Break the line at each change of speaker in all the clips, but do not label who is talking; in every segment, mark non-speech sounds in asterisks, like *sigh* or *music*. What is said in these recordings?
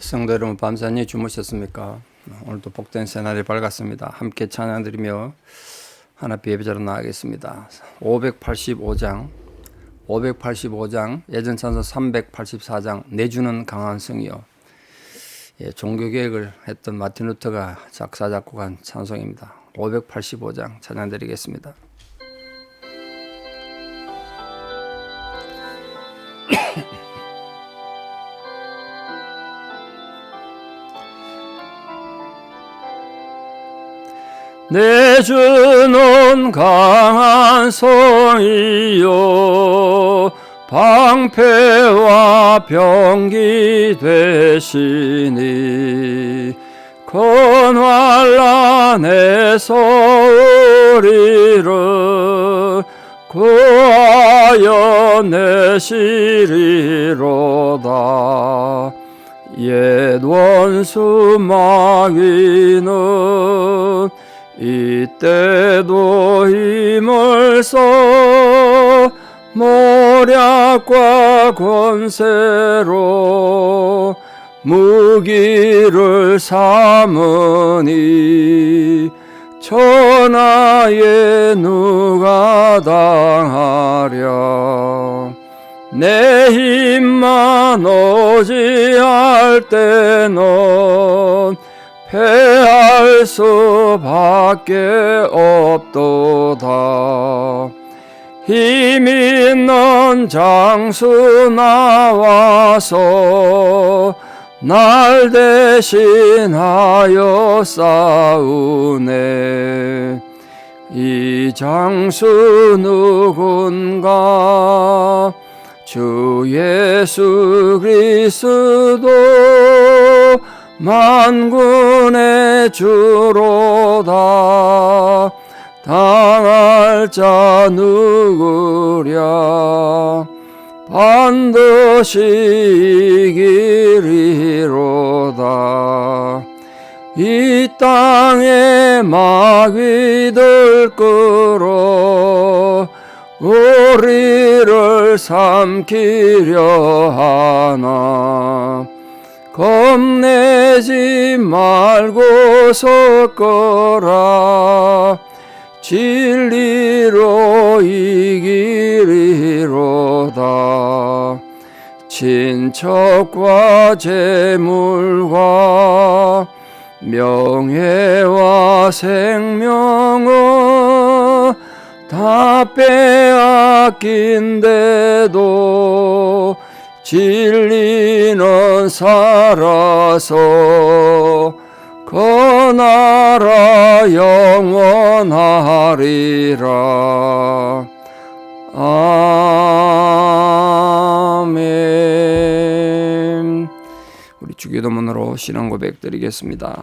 성도 여러분 밤새니 주무셨습니까? 오늘도 복된 새날이 밝았습니다. 함께 찬양드리며 하나 예배자로 나가겠습니다. 585장 585장 예전 찬서 384장 내주는 강한 성이요 예, 종교 개혁을 했던 마틴 루터가 작사 작곡한 찬송입니다. 585장 찬양드리겠습니다. 내주는 강한 성이요. 방패와 병기 되시니 건환란에서 우리를 구하여 내시리로다. 옛 원수 마귀는 이때도 힘을 써 모략과 권세로 무기를 삼으니 천하에 누가 당하랴? 내 힘만 오지할 때는 패할 수밖에 없도다. 힘 있는 장수 나와서 날 대신하여 싸우네. 이 장수 누군가? 주 예수 그리스도 만군의 주로다. 당할 자 누구랴? 반드시 이기리로다. 이 땅에 마귀들 끌어 우리를 삼키려 하나 겁내지 말고 섞어라. 진리로 이기리로다. 친척과 재물과 명예와 생명은 다 빼앗긴데도 진리는 살아서 그 나라 영원하리라 아멘 우리 주기도문으로 신앙 고백 드리겠습니다.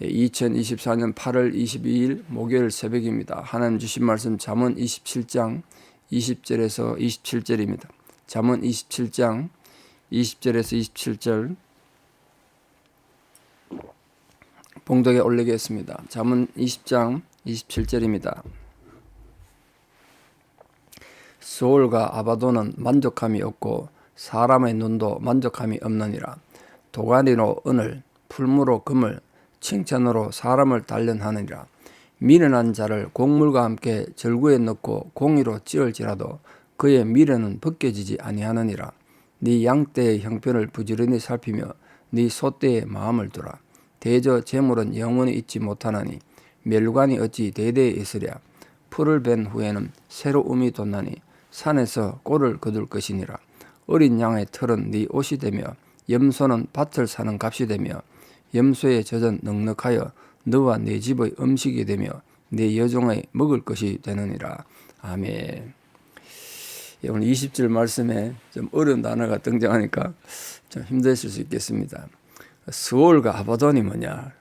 2024년 8월 22일 목요일 새벽입니다. 하나님 주신 말씀 잠언 27장 20절에서 27절입니다. 잠언 27장 20절에서 27절 봉독에 올리겠습니다. 잠언 20장 27절입니다. 소울과 아바도는 만족함이 없고 사람의 눈도 만족함이 없느니라. 도가니로 은을 풀무로 금을 칭찬으로 사람을 단련하느니라. 미련한 자를 곡물과 함께 절구에 넣고 공의로 찌을지라도 그의 미련은 벗겨지지 아니하느니라. 네 양떼의 형편을 부지런히 살피며 네 소떼의 마음을 두라. 대저 재물은 영원히 잊지 못하나니 멸관이 어찌 대대에 있으랴. 풀을 벤 후에는 새로움이 돋나니 산에서 꼴을 거둘 것이니라. 어린 양의 털은 네 옷이 되며 염소는 밭을 사는 값이 되며 염소의 젖은 넉넉하여 너와 네 집의 음식이 되며 네 여종의 먹을 것이 되느니라. 아멘. 예, 오늘 20절 말씀에 좀 어려운 단어가 등장하니까 좀 힘드실 수 있겠습니다. 스올과 아바돈이 뭐냐?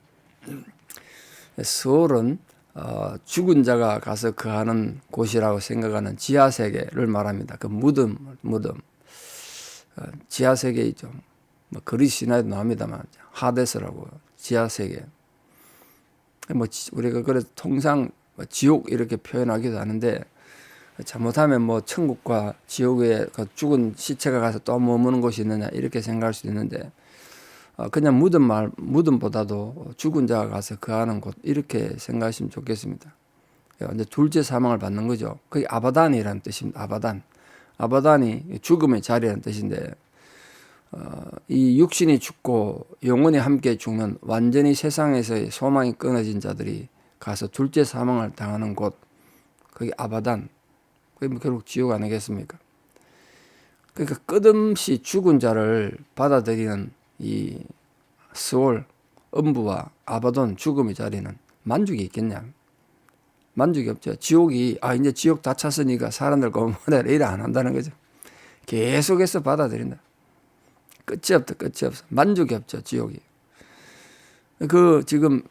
스올은 어, 죽은 자가 가서 거하는 곳이라고 생각하는 지하 세계를 말합니다. 그 무덤, 무덤, 어, 지하 세계이죠. 뭐 그리스 신화에도 나옵니다만 하데스라고 지하 세계. 뭐 지- 우리가 그래 통상 뭐 지옥 이렇게 표현하기도 하는데 잘못하면 뭐 천국과 지옥에 그 죽은 시체가 가서 또 머무는 곳이 있느냐 이렇게 생각할 수도 있는데 어, 그냥 무덤 말 무덤보다도 죽은 자가 가서 거하는 곳 이렇게 생각하시면 좋겠습니다. 이제 둘째 사망을 받는 거죠. 그게 아바단이라는 뜻입니다. 아바단. 아바단이 죽음의 자리라는 뜻인데 어, 이 육신이 죽고 영혼이 함께 죽는 완전히 세상에서의 소망이 끊어진 자들이 가서 둘째 사망을 당하는 곳 그게 아바단. 그게 뭐 결국 지옥 아니겠습니까? 그러니까 끝없이 죽은 자를 받아들이는 이 스올 음부와 아바돈 죽음의 자리는 만족이 있겠냐? 만족이 없죠. 지옥이 아 이제 지옥 다 찼으니까 사람들 고문해라 이래 안 한다는 거죠. 계속해서 받아들인다. 끝이 없다. 끝이 없어. 만족이 없죠. 지옥이. 그 지금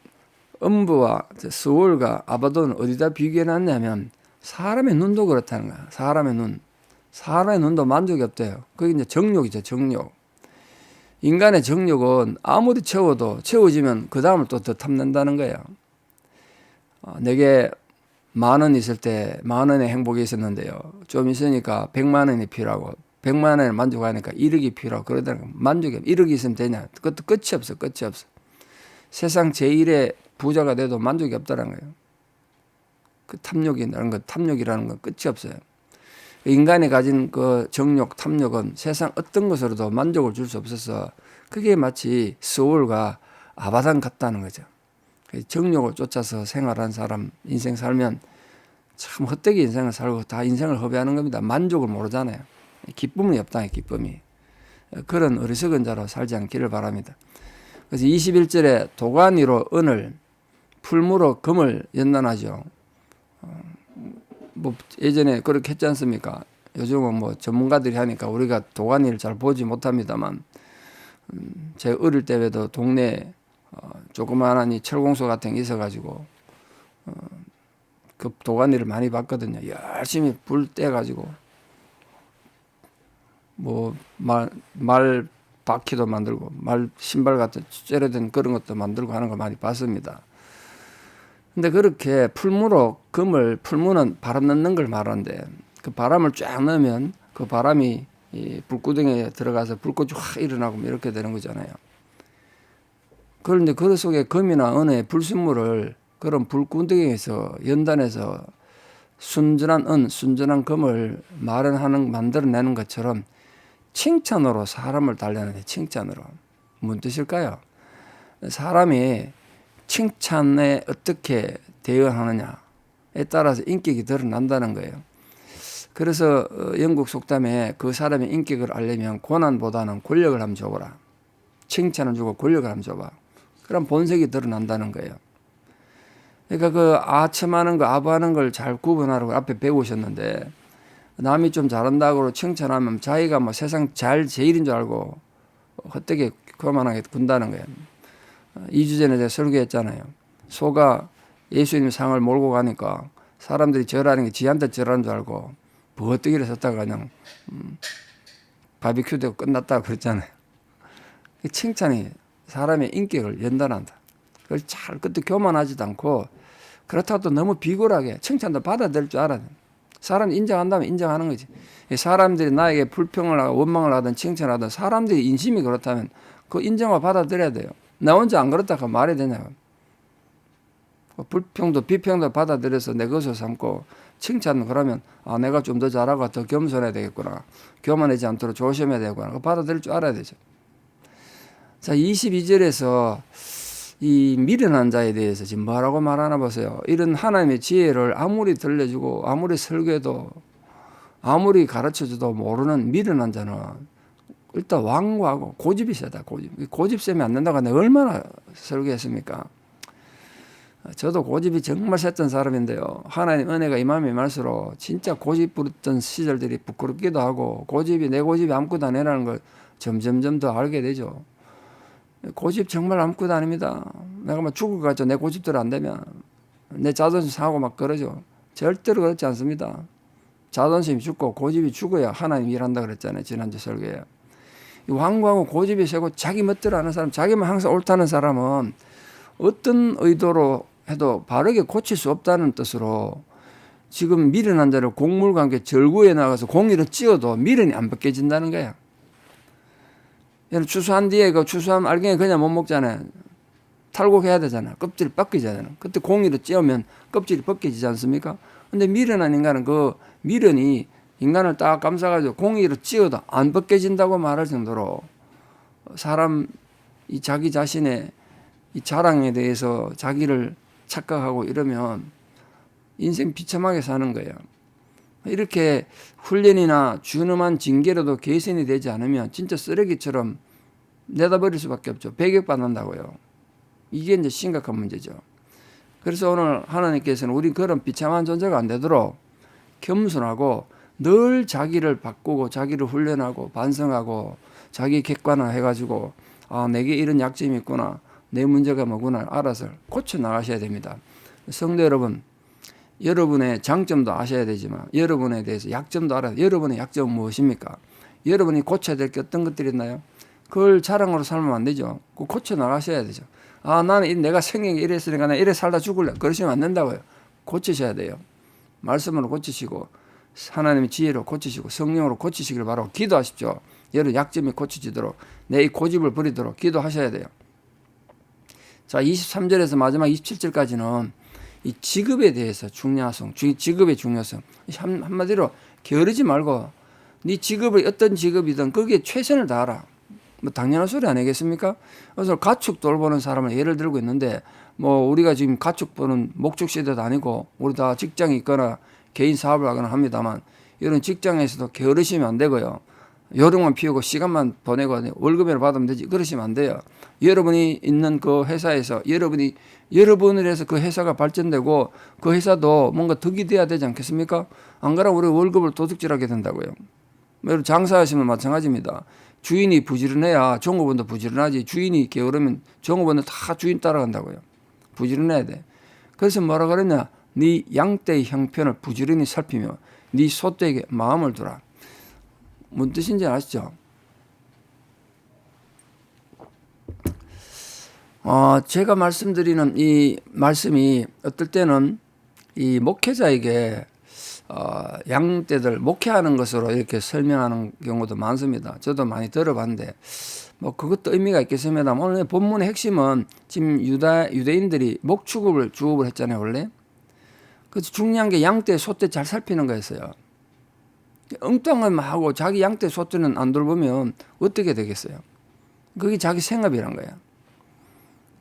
음부와 스올과 아바돈은 어디다 비교해 놨냐면 사람의 눈도 그렇다는 거야. 사람의 눈. 사람의 눈도 만족이 없대요. 그게 이제 정욕이죠. 정욕. 인간의 정욕은 아무리 채워도 채워지면 그 다음을 또 더 탐낸다는 거예요. 어, 내게 만 원 있을 때 만 원의 행복이 있었는데요. 좀 있으니까 백만 원이 필요하고 백만 원을 만족하니까 1억이 필요하고 그러다는 거 만족이 없 1억이 있으면 되냐. 그것도 끝이 없어. 끝이 없어. 세상 제1의 부자가 돼도 만족이 없다는 거예요. 그 탐욕이라는 것, 탐욕이라는 건 끝이 없어요. 인간이 가진 그 정욕, 탐욕은 세상 어떤 것으로도 만족을 줄 수 없어서 그게 마치 스올과 아바단 같다는 거죠. 그 정욕을 쫓아서 생활한 사람 인생 살면 참 헛되게 인생을 살고 다 인생을 허비하는 겁니다. 만족을 모르잖아요. 기쁨이 없다, 기쁨이. 그런 어리석은 자로 살지 않기를 바랍니다. 그래서 21절에 도가니로 은을, 풀무로 금을 연단하죠. 어, 뭐 예전에 그렇게 했지 않습니까? 요즘은 뭐 전문가들이 하니까 우리가 도가니를 잘 보지 못합니다만 음, 제 어릴 때에도 동네 어, 조그마한 이 철공소 같은 게 있어가지고 어, 그 도가니를 많이 봤거든요. 열심히 불 떼가지고 뭐말말 바퀴도 만들고 말 신발 같은 째려된 그런 것도 만들고 하는 거 많이 봤습니다. 근데 그렇게 풀무로 금을 풀무는 바람 넣는 걸 말하는데 그 바람을 쫙 넣으면 그 바람이 이 불구덩이에 들어가서 불꽃이 확 일어나고 뭐 이렇게 되는 거잖아요. 그런데 그 속에 금이나 은의 불순물을 그런 불구덩이에서 연단해서 순전한 은, 순전한 금을 마련하는 만들어내는 것처럼 칭찬으로 사람을 달래는 칭찬으로 뭔 뜻일까요? 사람이 칭찬에 어떻게 대응하느냐에 따라서 인격이 드러난다는 거예요. 그래서 어, 영국 속담에 그 사람의 인격을 알려면 고난보다는 권력을 한번 줘보라. 칭찬을 주고 권력을 한번 줘봐. 그럼 본색이 드러난다는 거예요. 그러니까 그 아첨하는 거, 아부하는 걸 잘 구분하라고 앞에 배우셨는데 남이 좀 잘한다고 칭찬하면 자기가 뭐 세상 잘 제일인 줄 알고 헛되게 그만하게 군다는 거예요. 2주 전에 제가 설교했잖아요. 소가 예수님 상을 몰고 가니까 사람들이 절하는 게 지한테 절하는 줄 알고 버뜨기를 섰다가 그냥 음, 바비큐 되고 끝났다고 그랬잖아요. 칭찬이 사람의 인격을 연단한다. 그걸 잘 끝도 교만하지도 않고 그렇다고 또 너무 비굴하게 칭찬도 받아들일 줄 알아야 돼. 사람 인정한다면 인정하는 거지. 사람들이 나에게 불평을 하고 원망을 하든 칭찬을 하든 사람들이 인심이 그렇다면 그 인정을 받아들여야 돼요. 나 혼자 안 그렇다고 말이 되냐고. 불평도 비평도 받아들여서 내 것을 삼고 칭찬 그러면 아 내가 좀 더 잘하고 더 겸손해야 되겠구나. 교만하지 않도록 조심해야 되겠구나. 받아들일 줄 알아야 되죠. 자 22절에서 이 미련한 자에 대해서 지금 뭐라고 말하나 보세요. 이런 하나님의 지혜를 아무리 들려주고 아무리 설교해도 아무리 가르쳐줘도 모르는 미련한 자는 일단 완고하고 고집이 세다. 고집. 고집 세면 안 된다고 내가 얼마나 설교했습니까? 저도 고집이 정말 셌던 사람인데요. 하나님 은혜가 임함이 말수록 진짜 고집 부렸던 시절들이 부끄럽기도 하고 고집이 내 고집이 아무것도 안 해라는 걸 점점점 더 알게 되죠. 고집 정말 아무것도 아닙니다. 내가 막 죽을 것 같죠. 내 고집대로 안 되면 내 자존심 상하고 막 그러죠. 절대로 그렇지 않습니다. 자존심이 죽고 고집이 죽어야 하나님 일한다 그랬잖아요. 지난주 설교에. 이 완고하고 고집이 세고 자기 멋대로 하는 사람, 자기만 항상 옳다는 사람은 어떤 의도로 해도 바르게 고칠 수 없다는 뜻으로 지금 미련한 자를 곡물과 함께 절구에 나가서 공이를 찧어도 미련이 안 벗겨진다는 거야. 얘는 추수한 뒤에 그 추수한 알갱이 그냥 못 먹잖아요. 탈곡해야 되잖아. 껍질이 벗겨지잖아. 그때 공이를 찧으면 껍질이 벗겨지지 않습니까? 근데 미련한 인간은 그 미련이 인간을 딱 감싸가지고 공이를 찧어도 안 벗겨진다고 말할 정도로 사람 이 자기 자신의 이 자랑에 대해서 자기를 착각하고 이러면 인생 비참하게 사는 거예요. 이렇게 훈련이나 준엄한 징계로도 개선이 되지 않으면 진짜 쓰레기처럼 내다버릴 수밖에 없죠. 배격받는다고요. 이게 이제 심각한 문제죠. 그래서 오늘 하나님께서는 우리 그런 비참한 존재가 안 되도록 겸손하고 늘 자기를 바꾸고 자기를 훈련하고 반성하고 자기 객관화 해가지고 아 내게 이런 약점이 있구나 내 문제가 뭐구나 알아서 고쳐 나가셔야 됩니다. 성도 여러분 여러분의 장점도 아셔야 되지만 여러분에 대해서 약점도 알아야 돼요. 여러분의 약점은 무엇입니까? 여러분이 고쳐야 될 게 어떤 것들이 있나요? 그걸 자랑으로 살면 안 되죠. 그 고쳐 나가셔야 되죠. 아 나는 내가 생각이 이랬으니까 나 이래 살다 죽을래. 그러시면 안 된다고요. 고치셔야 돼요. 말씀으로 고치시고 하나님의 지혜로 고치시고 성령으로 고치시길 바라고 기도하십시오. 여러분 약점이 고치지도록 내 이 고집을 버리도록 기도하셔야 돼요. 자 23절에서 마지막 27절까지는 이 직업에 대해서 중요성, 직업의 중요성 한, 한마디로 게으르지 말고 네 직업이 어떤 직업이든 거기에 최선을 다하라. 뭐 당연한 소리 아니겠습니까? 그래서 가축 돌보는 사람을 예를 들고 있는데 뭐 우리가 지금 가축 보는 목축 시대도 아니고 우리 다 직장이 있거나 개인 사업을 하거나 합니다만 이런 직장에서도 게으르시면 안 되고요. 요령만 피우고 시간만 보내고 월급을 받으면 되지 그러시면 안 돼요. 여러분이 있는 그 회사에서 여러분이 여러분을 해서 그 회사가 발전되고 그 회사도 뭔가 덕이 돼야 되지 않겠습니까? 안 그러면 우리 월급을 도둑질하게 된다고요. 뭐 장사하시면 마찬가지입니다. 주인이 부지런해야 종업원도 부지런하지 주인이 게으르면 종업원은 다 주인 따라간다고요. 부지런해야 돼. 그래서 뭐라 그랬냐? 네 양떼의 형편을 부지런히 살피며 네 소떼에게 마음을 두라. 뭔 뜻인지 아시죠? 어, 제가 말씀드리는 이 말씀이 어떨 때는 이 목회자에게 어, 양떼들 목회하는 것으로 이렇게 설명하는 경우도 많습니다. 저도 많이 들어봤는데 뭐 그것도 의미가 있겠습니다. 오늘 본문의 핵심은 지금 유다 유대인들이 목축업을 주업을 했잖아요 원래. 그래서 중요한 게 양떼, 소떼 잘 살피는 거였어요. 엉뚱한 하고 자기 양떼, 소떼는 안 돌보면 어떻게 되겠어요? 그게 자기 생업이란 거야.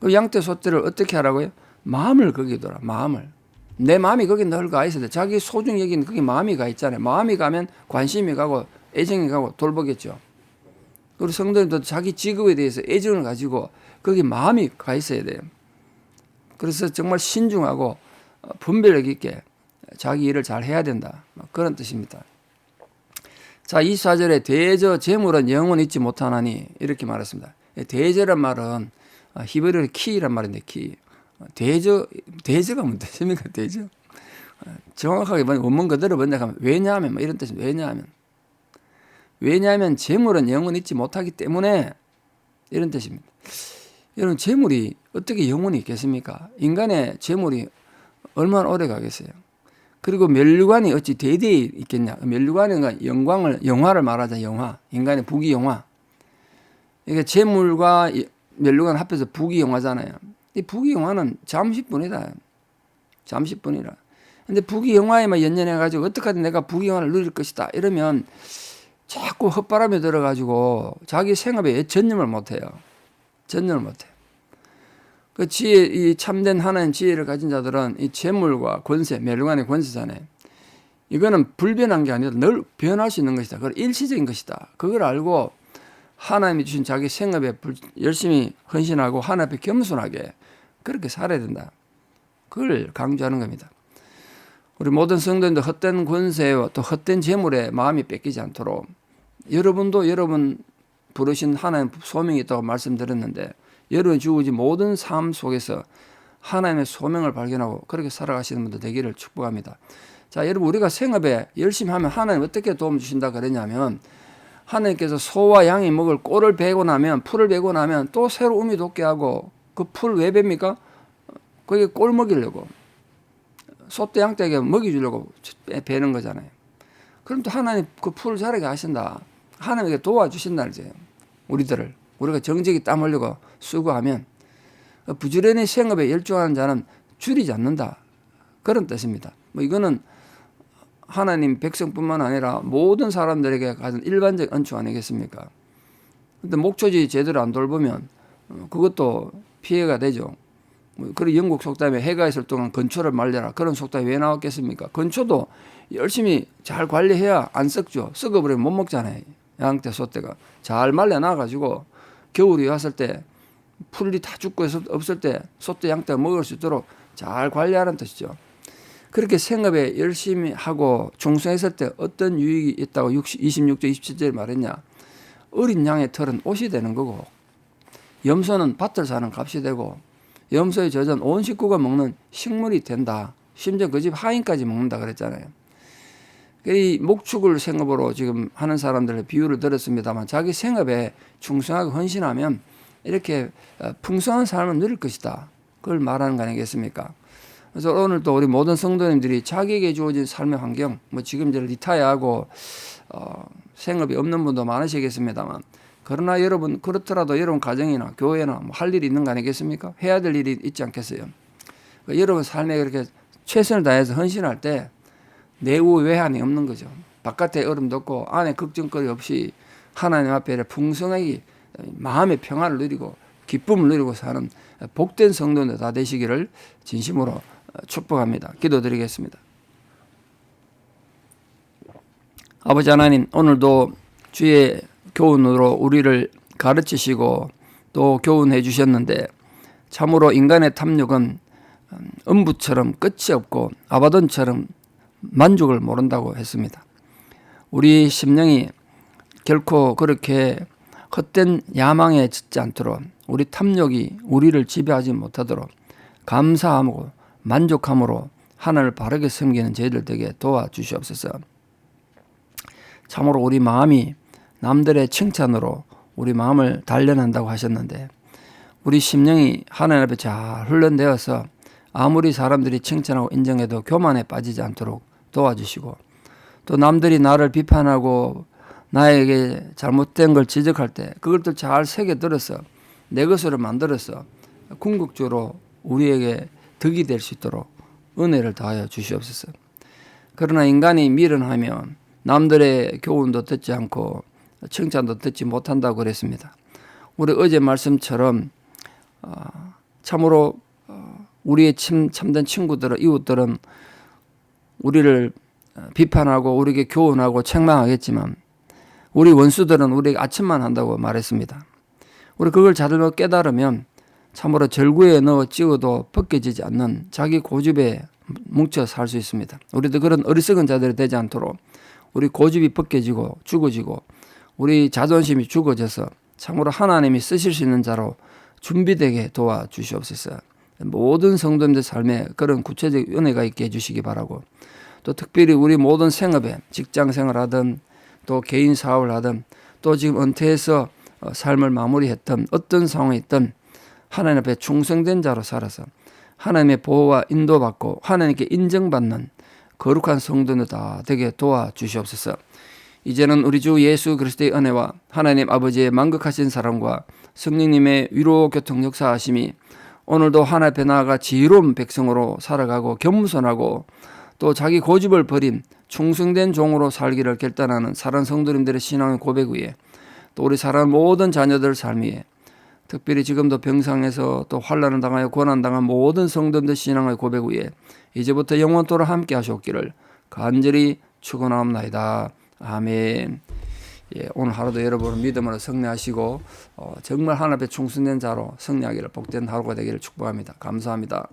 그 양떼, 소떼를 어떻게 하라고요? 마음을 거기 둬라. 마음을. 내 마음이 거기 늘 가 있어야 돼. 자기 소중 여기는 거기 마음이 가 있잖아요. 마음이 가면 관심이 가고 애정이 가고 돌보겠죠. 그리고 성도님도 자기 직업에 대해서 애정을 가지고 거기 마음이 가 있어야 돼요. 그래서 정말 신중하고 분별력 있게 자기 일을 잘 해야 된다. 그런 뜻입니다. 자, 24절에 대저 재물은 영원 잊지 못하나니 이렇게 말했습니다. 대저란 말은 히브리어 키란 말인데 키. 대저 대저가 *laughs* 뭔 뜻입니까? 대저. 정확하게 원문 그대로 번역하면 왜냐하면 뭐 이런 뜻입니다. 왜냐하면 왜냐하면 재물은 영원 잊지 못하기 때문에 이런 뜻입니다. 여러분 재물이 어떻게 영원히 있겠습니까? 인간의 재물이 얼마나 오래 가겠어요? 그리고 멸류관이 어찌 대대히 있겠냐? 멸류관은 영광을 영화를 말하자 영화 인간의 부귀 영화. 이게 재물과 멸류관 합해서 부귀 영화잖아요. 이 부귀 영화는 잠시뿐이다. 잠시뿐이라. 근데 부귀 영화에만 연연해 가지고 어떻게든 내가 부귀 영화를 누릴 것이다 이러면 자꾸 헛바람에 들어 가지고 자기 생업에 전념을 못 해요. 전념을 못 해요. 그 지혜, 이 참된 하나님 지혜를 가진 자들은 이 재물과 권세, 멸관의 권세잖아요. 이거는 불변한 게 아니라 늘 변할 수 있는 것이다. 그걸 일시적인 것이다. 그걸 알고 하나님이 주신 자기 생업에 열심히 헌신하고 하나님 앞에 겸손하게 그렇게 살아야 된다. 그걸 강조하는 겁니다. 우리 모든 성도님도 헛된 권세와 또 헛된 재물에 마음이 뺏기지 않도록 여러분도 여러분 부르신 하나님 소명이 있다고 말씀드렸는데 여러분이 주어진 모든 삶 속에서 하나님의 소명을 발견하고 그렇게 살아가시는 분들 되기를 축복합니다. 자, 여러분 우리가 생업에 열심히 하면 하나님 어떻게 도움 주신다 그랬냐면 하나님께서 소와 양이 먹을 꼴을 베고 나면 풀을 베고 나면 또 새로 우미 돋게 하고 그 풀 왜 뱁니까? 그게 꼴 먹이려고 소떼 양떼에게 먹이 주려고 베는 거잖아요. 그럼 또 하나님 그 풀을 자라게 하신다. 하나님에게 도와주신다 이제 우리들을 우리가 정직히 땀 흘리고 수고하면 부지런히 생업에 열중하는 자는 줄이지 않는다. 그런 뜻입니다. 뭐 이거는 하나님 백성뿐만 아니라 모든 사람들에게 가진 일반적恩축 아니겠습니까? 근데 목초지 제대로 안 돌보면 어, 그것도 피해가 되죠. 뭐 그런 영국 속담에 해가 있을 동안 건초를 말려라 그런 속담이 왜 나왔겠습니까? 건초도 열심히 잘 관리해야 안 썩죠. 썩어버리면 못 먹잖아요. 양떼 소떼가 잘 말려놔 가지고 겨울이 왔을 때 풀이 다 죽고 없을 때 소떼 양떼가 먹을 수 있도록 잘 관리하는 뜻이죠. 그렇게 생업에 열심히 하고 충성했을 때 어떤 유익이 있다고 26절 27절에 말했냐? 어린 양의 털은 옷이 되는 거고 염소는 밭을 사는 값이 되고 염소의 젖은 온 식구가 먹는 식물이 된다. 심지어 그 집 하인까지 먹는다 그랬잖아요. 이 목축을 생업으로 지금 하는 사람들의 비유를 들었습니다만 자기 생업에 충성하고 헌신하면 이렇게 어, 풍성한 삶을 누릴 것이다. 그걸 말하는 거 아니겠습니까 그래서 오늘 또 우리 모든 성도님들이 자기에게 주어진 삶의 환경, 뭐 지금 이제 리타이어하고 어, 생업이 없는 분도 많으시겠습니다만, 그러나 여러분 그렇더라도 여러분 가정이나 교회나 뭐 할 일이 있는 거 아니겠습니까? 해야 될 일이 있지 않겠어요? 그러니까 여러분 삶에 그렇게 최선을 다해서 헌신할 때 내우 외환이 없는 거죠. 바깥에 얼음도 없고 안에 걱정거리 없이 하나님 앞에 풍성하게 마음의 평안을 누리고 기쁨을 누리고 사는 복된 성도들 다 되시기를 진심으로 축복합니다. 기도드리겠습니다. 아버지 하나님, 오늘도 주의 교훈으로 우리를 가르치시고 또 교훈해 주셨는데 참으로 인간의 탐욕은 음부처럼 끝이 없고 아바돈처럼 만족을 모른다고 했습니다. 우리 심령이 결코 그렇게 헛된 야망에 짖지 않도록 우리 탐욕이 우리를 지배하지 못하도록 감사하고 만족함으로 하나님을 바르게 섬기는 저희들 되게 도와주시옵소서. 참으로 우리 마음이 남들의 칭찬으로 우리 마음을 단련한다고 하셨는데 우리 심령이 하나님 앞에 잘 훈련되어서 아무리 사람들이 칭찬하고 인정해도 교만에 빠지지 않도록 도와주시고 또 남들이 나를 비판하고 나에게 잘못된 걸 지적할 때 그것들 잘 새겨들어서 내 것으로 만들어서 궁극적으로 우리에게 덕이 될 수 있도록 은혜를 다하여 주시옵소서. 그러나 인간이 미련하면 남들의 교훈도 듣지 않고 칭찬도 듣지 못한다고 그랬습니다. 우리 어제 말씀처럼 어, 참으로 어, 우리의 참, 참된 친구들은 이웃들은 우리를 비판하고 우리에게 교훈하고 책망하겠지만 우리 원수들은 우리에게 아침만 한다고 말했습니다. 우리 그걸 잘 깨달으면 참으로 절구에 넣어 찍어도 벗겨지지 않는 자기 고집에 뭉쳐 살 수 있습니다. 우리도 그런 어리석은 자들이 되지 않도록 우리 고집이 벗겨지고 죽어지고 우리 자존심이 죽어져서 참으로 하나님이 쓰실 수 있는 자로 준비되게 도와 주시옵소서. 모든 성도님들 삶에 그런 구체적 은혜가 있게 해주시기 바라고 또 특별히 우리 모든 생업에 직장 생활하든 또 개인 사업을 하든 또 지금 은퇴해서 어, 삶을 마무리했던 어떤 상황이 있든 하나님 앞에 충성된 자로 살아서 하나님의 보호와 인도받고 하나님께 인정받는 거룩한 성도들 다 되게 도와주시옵소서. 이제는 우리 주 예수 그리스도의 은혜와 하나님 아버지의 만극하신 사랑과 성령님의 위로 교통 역사하심이 오늘도 하나님 앞에 나아가 지혜로운 백성으로 살아가고 겸손하고 또 자기 고집을 버린 충성된 종으로 살기를 결단하는 사랑 성도님들의 신앙의 고백 위에 또 우리 사랑 모든 자녀들 삶 위에 특별히 지금도 병상에서 또 환란을 당하여 고난 당한 모든 성도들 신앙의 고백 위에 이제부터 영원토록 함께 하셨기를 간절히 축원하옵나이다. 아멘. 예, 오늘 하루도 여러분을 믿음으로 승리하시고 어, 정말 하나님의 충성된 자로 승리하기를 복된 하루가 되기를 축복합니다. 감사합니다.